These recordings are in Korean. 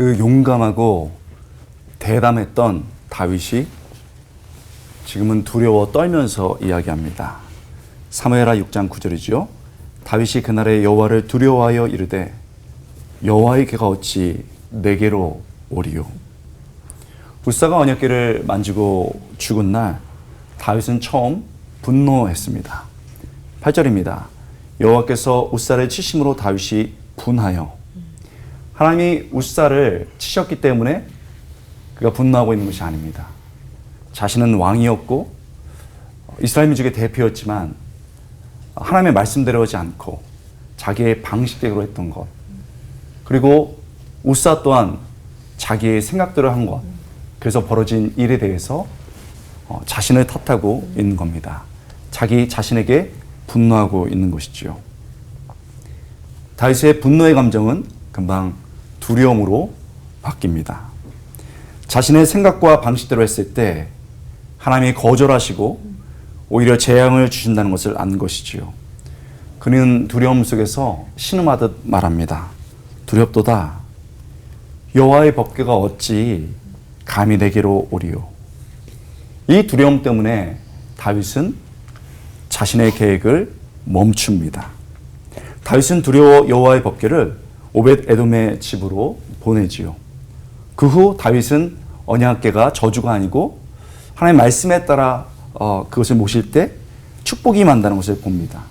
그 용감하고 대담했던 다윗이 지금은 두려워 떨면서 이야기합니다. 사무엘하 6장 9절이죠. 다윗이 그날에 여호와를 두려워하여 이르되 여호와의 개가 어찌 내게로 오리요. 울사가 언약궤를 만지고 죽은 날 다윗은 처음 분노했습니다. 8절입니다. 여호와께서 웃사를 치심으로 다윗이 분하여 하나님이 웃사를 치셨기 때문에 그가 분노하고 있는 것이 아닙니다. 자신은 왕이었고 이스라엘 민족의 대표였지만 하나님의 말씀대로 하지 않고 자기의 방식대로 했던 것 그리고 우사 또한 자기의 생각대로 한 것 그래서 벌어진 일에 대해서 어, 자신을 탓하고 있는 겁니다. 자기 자신에게 분노하고 있는 것이지요. 다윗의 분노의 감정은 금방 두려움으로 바뀝니다. 자신의 생각과 방식대로 했을 때 하나님이 거절하시고 오히려 재앙을 주신다는 것을 안 것이지요. 그는 두려움 속에서 신음하듯 말합니다. 두렵도다. 여호와의 법궤가 어찌 감히 내게로 오리요. 이 두려움 때문에 다윗은 자신의 계획을 멈춥니다. 다윗은 두려워 여호와의 법궤를 오벳 에돔의 집으로 보내지요. 그 후 다윗은 언약궤가 저주가 아니고 하나님의 말씀에 따라 어, 그것을 모실 때 축복이 만다는 것을 봅니다.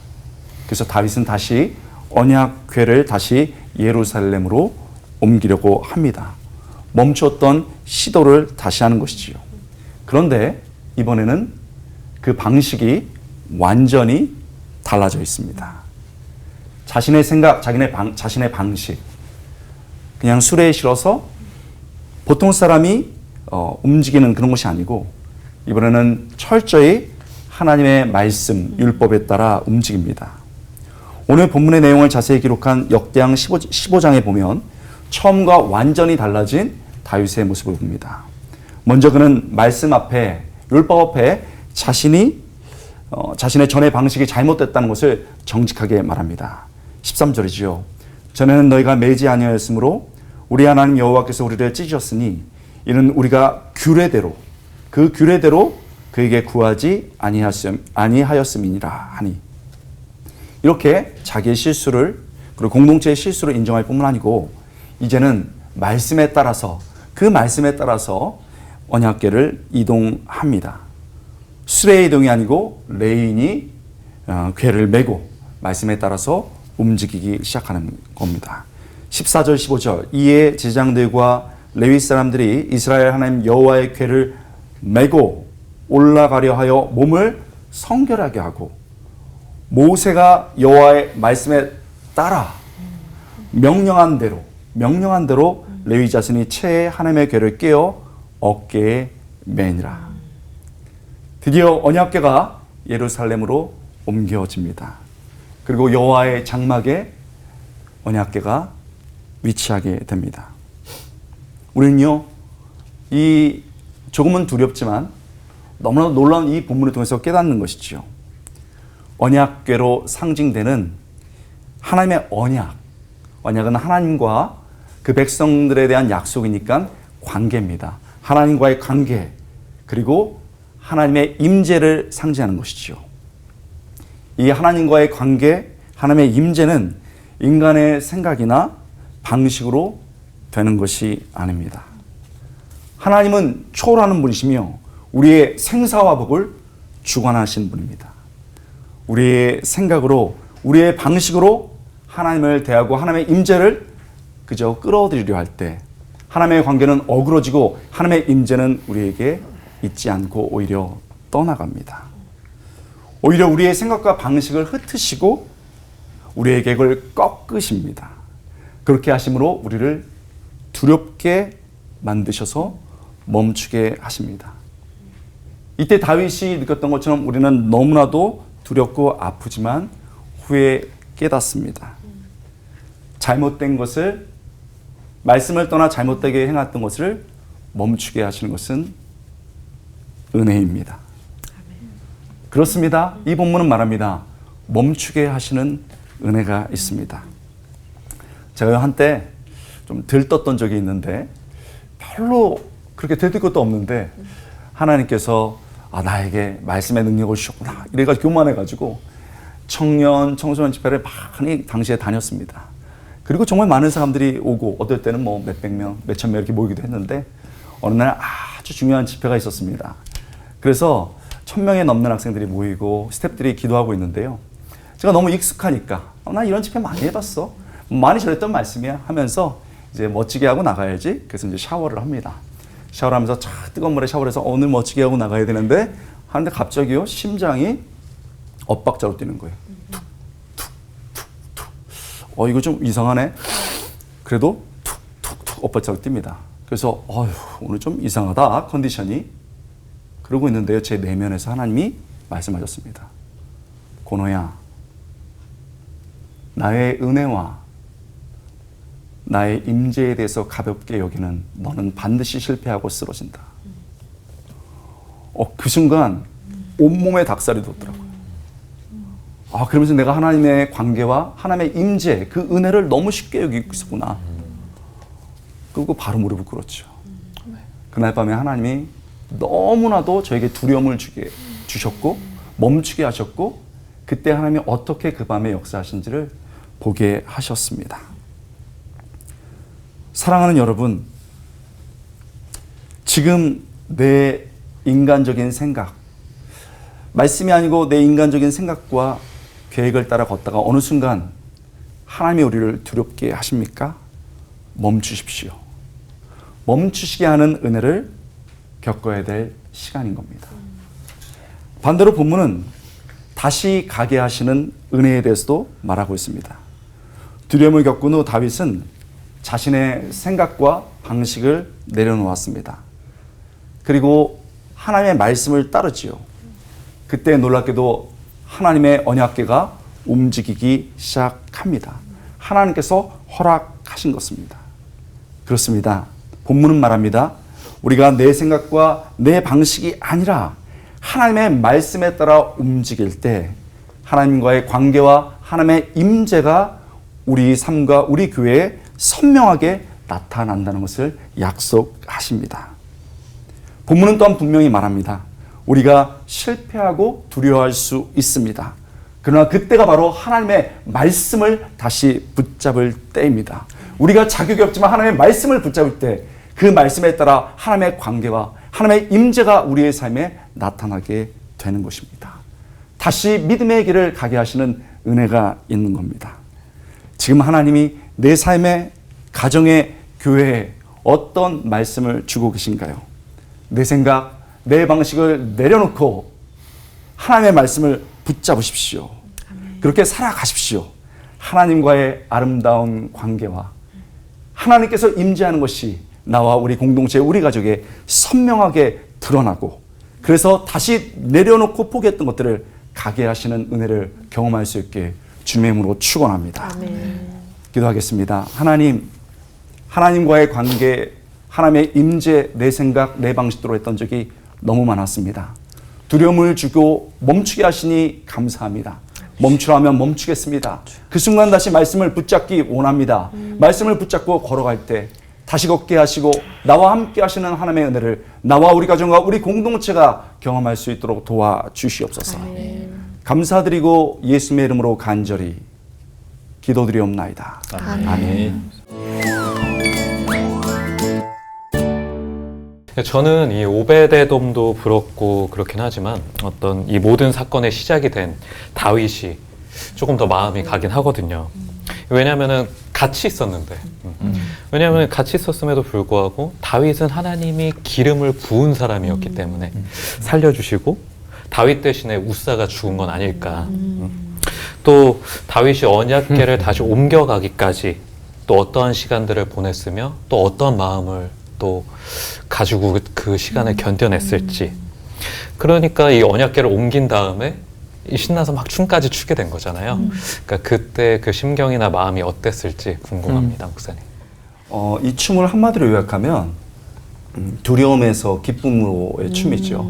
그래서 다윗은 다시 언약궤를 다시 예루살렘으로 옮기려고 합니다. 멈췄던 시도를 다시 하는 것이지요. 그런데 이번에는 그 방식이 완전히 달라져 있습니다. 자신의 생각, 자기네 방, 자신의 방식. 그냥 술에 실어서 보통 사람이 어, 움직이는 그런 것이 아니고 이번에는 철저히 하나님의 말씀, 율법에 따라 움직입니다. 오늘 본문의 내용을 자세히 기록한 역대상 15, 15 장에 보면 처음과 완전히 달라진 다윗의 모습을 봅니다. 먼저 그는 말씀 앞에 율법 앞에 자신이 어, 자신의 전의 방식이 잘못됐다는 것을 정직하게 말합니다. 13절이지요. 전에는 너희가 매지 아니하였으므로 우리 하나님 여호와께서 우리를 찢으셨으니 이는 우리가 규례대로 그 규례대로 그에게 구하지 아니하였음, 아니하였음이니라 하니 이렇게 자기의 실수를 그리고 공동체의 실수를 인정할 뿐만 아니고 이제는 말씀에 따라서 그 말씀에 따라서 언약궤를 이동합니다. 수레의 이동이 아니고 레인이 어, 궤를 메고 말씀에 따라서 움직이기 시작하는 겁니다. 14절 15절 이에 제장들과 레위 사람들이 이스라엘 하나님 여호와의 궤를 메고 올라가려 하여 몸을 성결하게 하고 모세가 여호와의 말씀에 따라 명령한 대로 명령한 대로 레위 자손이 채에 하나님의 궤를 깨어 어깨에 매니라. 드디어 언약궤가 예루살렘으로 옮겨집니다. 그리고 여호와의 장막에 언약궤가 위치하게 됩니다. 우리는요, 이 조금은 두렵지만 너무나 놀라운 이 본문을 통해서 깨닫는 것이지요. 언약궤로 상징되는 하나님의 언약. 언약은 하나님과 그 백성들에 대한 약속이니까 관계입니다. 하나님과의 관계 그리고 하나님의 임재를 상징하는 것이지요. 이 하나님과의 관계, 하나님의 임재는 인간의 생각이나 방식으로 되는 것이 아닙니다. 하나님은 초월하는 분이시며 우리의 생사화복을 주관하신 분입니다. 우리의 생각으로 우리의 방식으로 하나님을 대하고 하나님의 임재를 그저 끌어들이려 할 때 하나님의 관계는 어그러지고 하나님의 임재는 우리에게 있지 않고 오히려 떠나갑니다. 오히려 우리의 생각과 방식을 흩으시고 우리의 계획을 꺾으십니다. 그렇게 하심으로 우리를 두렵게 만드셔서 멈추게 하십니다. 이때 다윗이 느꼈던 것처럼 우리는 너무나도 두렵고 아프지만 후에 깨닫습니다. 잘못된 것을 말씀을 떠나 잘못되게 행했던 것을 멈추게 하시는 것은 은혜입니다. 그렇습니다. 이 본문은 말합니다. 멈추게 하시는 은혜가 있습니다. 제가 한때 좀 들떴던 적이 있는데 별로 그렇게 들뜰 것도 없는데 하나님께서 아 나에게 말씀의 능력을 주셨구나 이래가지고 교만해가지고 청년 청소년 집회를 많이 당시에 다녔습니다. 그리고 정말 많은 사람들이 오고 어떨 때는 뭐 몇백 명, 몇천 명 이렇게 모이기도 했는데 어느 날 아주 중요한 집회가 있었습니다. 그래서 천 명에 넘는 학생들이 모이고 스탭들이 기도하고 있는데요. 제가 너무 익숙하니까 어, 나 이런 집회 많이 해봤어. 많이 전했던 말씀이야 하면서 이제 멋지게 하고 나가야지. 그래서 이제 샤워를 합니다. 샤워를 하면서 쫙 뜨거운 물에 샤워를 해서 오늘 멋지게 하고 나가야 되는데 하는데 갑자기요 심장이 엇박자로 뛰는 거예요. 툭, 툭, 툭, 툭. 어 이거 좀 이상하네. 그래도 툭, 툭, 툭 엇박자로 뜁니다. 그래서 어휴 오늘 좀 이상하다 컨디션이. 그러고 있는데요 제 내면에서 하나님이 말씀하셨습니다. 고노야, 나의 은혜와 나의 임재에 대해서 가볍게 여기는 너는 반드시 실패하고 쓰러진다. 어, 그 순간 온몸에 닭살이 돋더라고요. 아, 그러면서 내가 하나님의 관계와 하나님의 임재, 그 은혜를 너무 쉽게 여기고 있었구나. 그리고 바로 무릎을 꿇었죠. 그날 밤에 하나님이 너무나도 저에게 두려움을 주게 주셨고 멈추게 하셨고 그때 하나님이 어떻게 그 밤에 역사하신지를 보게 하셨습니다. 사랑하는 여러분, 지금 내 인간적인 생각, 말씀이 아니고 내 인간적인 생각과 계획을 따라 걷다가 어느 순간 하나님이 우리를 두렵게 하십니까? 멈추십시오. 멈추시게 하는 은혜를 겪어야 될 시간인 겁니다. 반대로 본문은 다시 가게 하시는 은혜에 대해서도 말하고 있습니다. 두려움을 겪은 후 다윗은 자신의 생각과 방식을 내려놓았습니다. 그리고 하나님의 말씀을 따르지요. 그때 놀랍게도 하나님의 언약계가 움직이기 시작합니다. 하나님께서 허락하신 것입니다. 그렇습니다. 본문은 말합니다. 우리가 내 생각과 내 방식이 아니라 하나님의 말씀에 따라 움직일 때 하나님과의 관계와 하나님의 임재가 우리 삶과 우리 교회에 선명하게 나타난다는 것을 약속하십니다. 본문은 또한 분명히 말합니다. 우리가 실패하고 두려워할 수 있습니다. 그러나 그때가 바로 하나님의 말씀을 다시 붙잡을 때입니다. 우리가 자격이 없지만 하나님의 말씀을 붙잡을 때 그 말씀에 따라 하나님의 관계와 하나님의 임재가 우리의 삶에 나타나게 되는 것입니다. 다시 믿음의 길을 가게 하시는 은혜가 있는 겁니다. 지금 하나님이 내 삶의 가정의 교회에 어떤 말씀을 주고 계신가요? 내 생각, 내 방식을 내려놓고 하나님의 말씀을 붙잡으십시오. 그렇게 살아가십시오. 하나님과의 아름다운 관계와 하나님께서 임재하는 것이 나와 우리 공동체, 우리 가족에 선명하게 드러나고 그래서 다시 내려놓고 포기했던 것들을 가게 하시는 은혜를 경험할 수 있게 주님의 이름으로 축원합니다. 기도하겠습니다. 하나님, 하나님과의 관계, 하나님의 임재, 내 생각, 내 방식대로 했던 적이 너무 많았습니다. 두려움을 주고 멈추게 하시니 감사합니다. 멈추라면 멈추겠습니다. 그 순간 다시 말씀을 붙잡기 원합니다. 말씀을 붙잡고 걸어갈 때 다시 걷게 하시고 나와 함께 하시는 하나님의 은혜를 나와 우리 가정과 우리 공동체가 경험할 수 있도록 도와주시옵소서. 감사드리고 예수님의 이름으로 간절히 기도드리옵나이다. 아멘. 저는 이 오베데돔도 부럽고 그렇긴 하지만 어떤 이 모든 사건의 시작이 된 다윗이 조금 더 마음이 가긴 하거든요. 왜냐하면은 같이 있었는데. 왜냐하면 같이 있었음에도 불구하고 다윗은 하나님이 기름을 부은 사람이었기 때문에 살려주시고 다윗 대신에 우사가 죽은 건 아닐까. 음. 또 다윗이 언약궤를 다시 옮겨가기까지 또 어떠한 시간들을 보냈으며 또 어떤 마음을 또 가지고 그- 그 시간을 견뎌냈을지. 그러니까 이 언약궤를 옮긴 다음에 이 신나서 막 춤까지 추게 된 거잖아요. 그러니까 그때 그 심경이나 마음이 어땠을지 궁금합니다, 목사님. 어, 이 춤을 한마디로 요약하면 음, 두려움에서 기쁨으로의 춤이죠.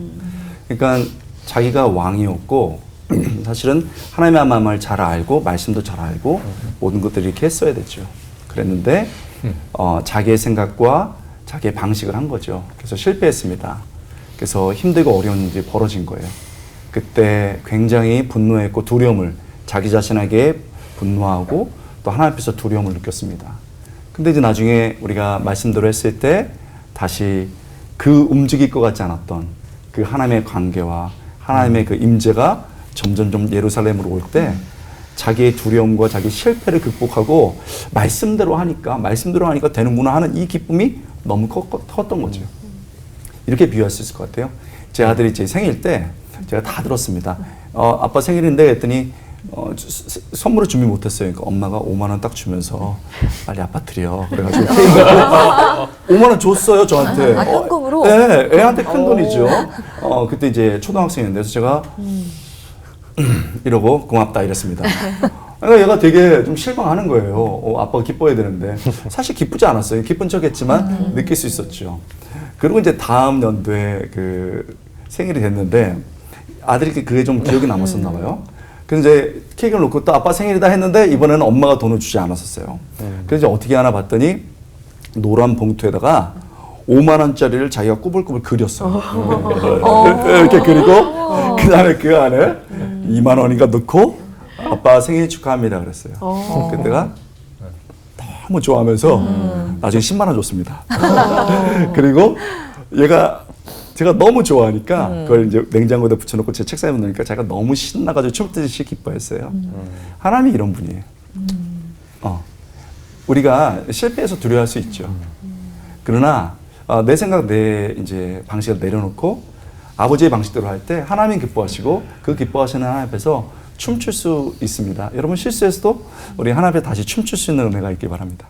그러니까 자기가 왕이었고 사실은 하나님의 마음을 잘 알고 말씀도 잘 알고 모든 것들을 이렇게 했어야 됐죠. 그랬는데 어, 자기의 생각과 자기의 방식을 한 거죠. 그래서 실패했습니다. 그래서 힘들고 어려운 일이 벌어진 거예요. 그때 굉장히 분노했고 두려움을 자기 자신에게 분노하고 또 하나님 앞에서 두려움을 느꼈습니다. 근데 이제 나중에 우리가 말씀대로 했을 때 다시 그 움직일 것 같지 않았던 그 하나님의 관계와 하나님의 그 임재가 점점 점 예루살렘으로 올 때 자기의 두려움과 자기 실패를 극복하고 말씀대로 하니까 말씀대로 하니까 되는구나 하는 이 기쁨이 너무 컸, 컸던 거죠. 이렇게 비유할 수 있을 것 같아요. 제 아들이 제 생일 때 제가 다 들었습니다. 어, 아빠 생일인데 했더니 어, 주- 스- 선물을 준비 못했어요. 그러니까 엄마가 5만 원 딱 주면서 빨리 아빠 드려. 그래가지고 케이크 5만 원 줬어요 저한테. 아, 현금으로? 어, 네, 애한테 큰 돈이죠. 어, 그때 이제 초등학생인데 그래서 제가 이러고 고맙다 이랬습니다. 그러니까 얘가 되게 좀 실망하는 거예요. 어, 아빠가 기뻐해야 되는데 사실 기쁘지 않았어요. 기쁜 척했지만 느낄 수 있었죠. 그리고 이제 다음 연도에 그 생일이 됐는데 아들이 그게 좀 기억이 남았었나 봐요. 그래서 이제 케이크를 놓고 또 아빠 생일이다 했는데 이번에는 엄마가 돈을 주지 않았었어요. 그래서 이제 어떻게 하나 봤더니 노란 봉투에다가 5만 원짜리를 자기가 꾸불꾸불 그렸어. 네. 이렇게 그리고 그 다음에 그 안에 2만 원인가 넣고 아빠 생일 축하합니다 그랬어요. 그때가 너무 좋아하면서 나중에 10만 원 줬습니다. 그리고 얘가 제가 너무 좋아하니까 그걸 이제 냉장고에 붙여놓고 제 책상에 놓으니까 제가 너무 신나가지고 춤 뜨듯이 기뻐했어요. 하나님이 이런 분이에요. 어. 우리가 실패해서 두려워할 수 있죠. 그러나 어, 내 생각 내 이제 방식을 내려놓고 아버지의 방식대로 할 때 하나님 기뻐하시고 그 기뻐하시는 하나님 앞에서 춤출 수 있습니다. 여러분 실수에서도 우리 하나님 앞에 다시 춤출 수 있는 은혜가 있길 바랍니다.